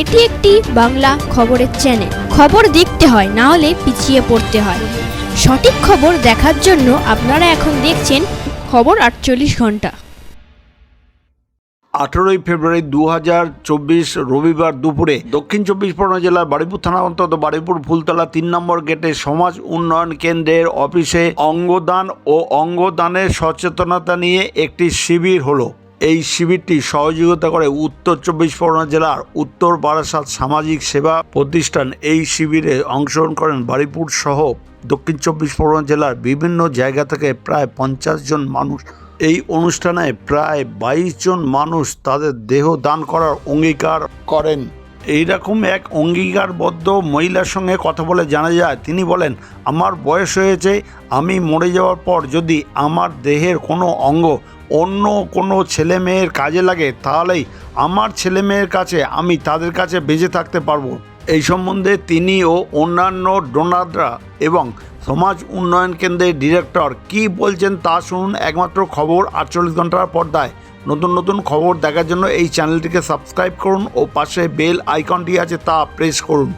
এটি একটি বাংলা খবরের চ্যানেল খবর দেখতে হয়, না হলে পিছিয়ে পড়তে হয়। সঠিক খবর দেখার জন্য আপনারা এখন দেখছেন খবর আটচল্লিশ ঘণ্টা। আঠেরোই ফেব্রুয়ারি দু হাজার চব্বিশ রবিবার দুপুরে দক্ষিণ চব্বিশ পরগনা জেলার বাড়িপুর থানা অন্তত বাড়িপুর ফুলতলা তিন নম্বর গেটে সমাজ উন্নয়ন কেন্দ্রের অফিসে অঙ্গদান ও অঙ্গদানের সচেতনতা নিয়ে একটি শিবির হলো। এই শিবিরটি সহযোগিতা করে উত্তর চব্বিশ পরগনা জেলার উত্তর বারাসাত সামাজিক সেবা প্রতিষ্ঠান এই শিবিরে অংশগ্রহণ করেন বারিপুর সহ দক্ষিণ চব্বিশ পরগনা জেলার বিভিন্ন জায়গা থেকে প্রায় পঞ্চাশ জন মানুষ। এই অনুষ্ঠানে প্রায় বাইশ জন মানুষ তাদের দেহ দান করার অঙ্গীকার করেন। এইরকম এক অঙ্গীকারবদ্ধ মহিলার সঙ্গে কথা বলে জানা যায়, তিনি বলেন, আমার বয়স হয়েছে, আমি মরে যাওয়ার পর যদি আমার দেহের কোনো অঙ্গ অন্য কোনো ছেলে মেয়ের কাজে লাগে, তাহলেই আমার ছেলে মেয়ের কাছে আমি তাদের কাছে বেঁচে থাকতে পারব। এই সম্বন্ধে তিনি ও অন্যান্য ডোনাররা এবং সমাজ উন্নয়ন কেন্দ্রের ডিরেক্টর কি বলছেন তা শুনুন একমাত্র খবর আটচল্লিশ ঘণ্টার পর্দায়। নতুন নতুন খবর দেখার জন্য এই চ্যানেলটিকে সাবস্ক্রাইব করুন ও পাশে বেল আইকনটি আছে তা প্রেস করুন।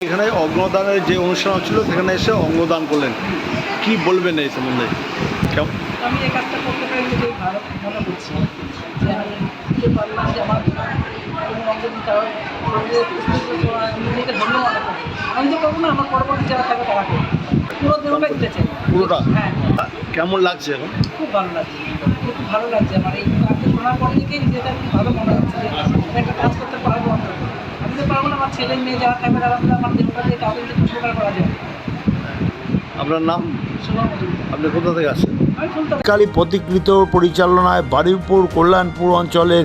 এখানে অঙ্গদানের যে অনুষ্ঠান ছিল সেখানে এসে অঙ্গদান করলেন। কি বলবেন এই সম্বন্ধে? কেমন? আমি এই কাজটা করতে পারি নিজেই ভালো করছি। যে আমি বুঝতে পারলাম যে আমার কোনো অঙ্গ দিতে শরীরে পুষ্টি করে আমি নিজেকে ধন্য মনে করি আমি তো করব না আমার পরবর্তী যারা থাকবে তারা করবে পুরো দেহটা পুরোটা? হ্যাঁ। কেমন লাগছে এখন? খুব ভালো লাগছে খুব ভালো লাগছে। আমার এই কাজটা শোনার পর থেকেই নিজেটা খুব ভালো মনে হচ্ছে যে একটা কাজ করতে পারব আমি তো পারব না আমার ছেলে মেয়ে যারা তারা আমার দেহটা দিয়ে কাউকে যদি উপকার করা যায় আপনার নাম? আপনি কোথা থেকে আসছেন? কালী প্রতিকৃত পরিচালনায় বারুইপুর কল্যাণপুর অঞ্চলের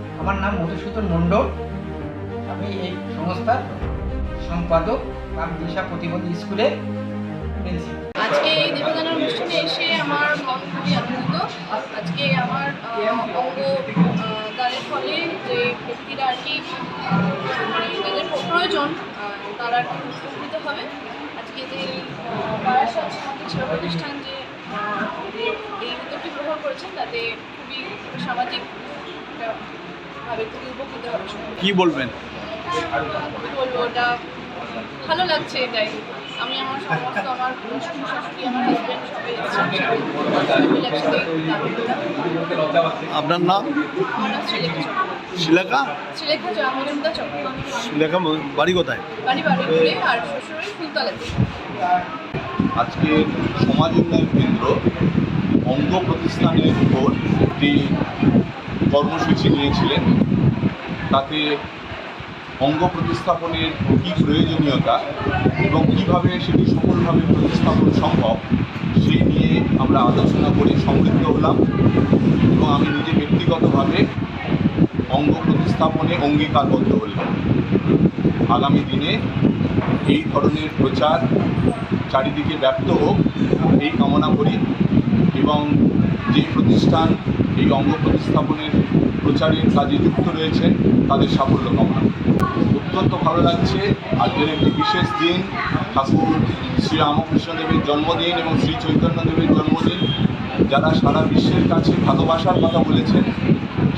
আমার নাম মধুসূদন মণ্ডল। আমি এই সংস্থার সম্পাদক আমি দিশা প্রতিবন্ধী স্কুলে প্রিন্সিপাল। আজকে এই দেবদানের অনুষ্ঠানে এসে আমার মন খুবই আনন্দিত। আজকে আমার অঙ্গ দানের ফলে যে ব্যক্তিরা আর কি মানে যাদের প্রয়োজন তারা আর কি উপকৃত হবে। আজকে যে বারাসাত সামাজিক প্রতিষ্ঠান যে এই উদ্যোগটি গ্রহণ করেছেন, তাতে খুবই সামাজিক একটা খুবই উপকৃত হবে কি বলবেন? বলব ওটা ভালো লাগছে এটাই। আমি আমার সমস্ত আমার শ্বশুর শাশুড়ি আমার হাজব্যান্ড সবাই এসেছেন সবাই মিলে একসাথে আপনার নাম চক্র শিলাকা বাড়ি কোথায়? বাড়ি বাড়িপুরে আর শ্বশুরবাড়ি ফুলতলাতে। আজকে সমাজ উন্নয়ন কেন্দ্র অঙ্গ প্রতিষ্ঠানের উপর একটি কর্মসূচি নিয়েছিলেন, তাতে অঙ্গ প্রতিস্থাপনের কী প্রয়োজনীয়তা এবং কীভাবে সেটি সফলভাবে প্রতিস্থাপন সম্ভব, সেই নিয়ে আমরা আলোচনা করে সমৃদ্ধ হলাম এবং আমি নিজে ব্যক্তিগতভাবে অঙ্গ প্রতিস্থাপনে অঙ্গীকারবদ্ধ হলাম। আগামী দিনে এই ধরনের প্রচার চারিদিকে ব্যাপ্ত হোক, এই কামনা করি। এবং যে প্রতিষ্ঠান, এই অঙ্গ প্রতিস্থাপনের প্রচারের কাজে যুক্ত রয়েছেন তাদের সাফল্য কামনা। অত্যন্ত ভালো লাগছে আজকের একটি বিশেষ দিন, ঠাকুর শ্রী রামকৃষ্ণদেবের জন্মদিন এবং শ্রী চৈতন্যদেবের জন্মদিন। যারা সারা বিশ্বের কাছে ভালোবাসার কথা বলেছেন,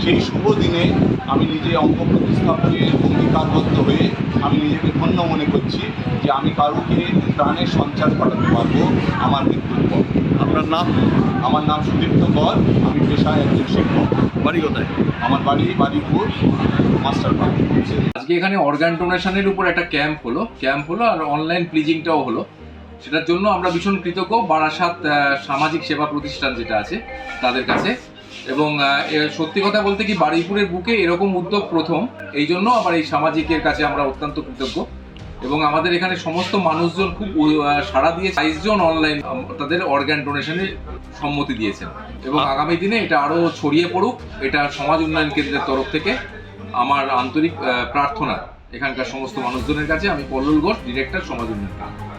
সেই শুভ দিনে আমি নিজে অঙ্গ প্রতিস্থাপনে অঙ্গীকারবদ্ধ হয়ে আমি নিজেকে ধন্য মনে করছি যে আমি কারুকে প্রাণের সঞ্চার করাতে পারব আমার মৃত্যুর পর। আপনার নাম? আমার নাম সুদীপ্ত কর আমি পেশায় একজন শিক্ষক। বাড়ি কোথায়? আমার বাড়ি বাড়িপুর মাস্টার পার্ক। আজকে এখানে অর্গান ডোনেশনের উপর একটা ক্যাম্প হলো। ক্যাম্প হলো আর অনলাইন প্লিজিংটাও হলো। সেটার জন্য আমরা ভীষণ কৃতজ্ঞ। বারাসাত সামাজিক সেবা প্রতিষ্ঠান যেটা আছে তাদের কাছে। এবং সত্যি কথা বলতে কি বারুইপুরের বুকে এরকম উদ্যোগ প্রথম। এই জন্য আবার এই সামাজিকের কাছে আমরা অত্যন্ত কৃতজ্ঞ। এবং আমাদের এখানে সমস্ত মানুষজন খুব সাড়া দিয়ে জন অনলাইন তাদের অর্গান ডোনেশনে সম্মতি দিয়েছেন। এবং আগামী দিনে এটা আরও ছড়িয়ে পড়ুক। এটা সমাজ উন্নয়ন কেন্দ্রের তরফ থেকে আমার আন্তরিক প্রার্থনা এখানকার সমস্ত মানুষজনের কাছে। আমি পল্লল ঘোষ ডিরেক্টর সমাজ উন্নয়ন কেন্দ্র।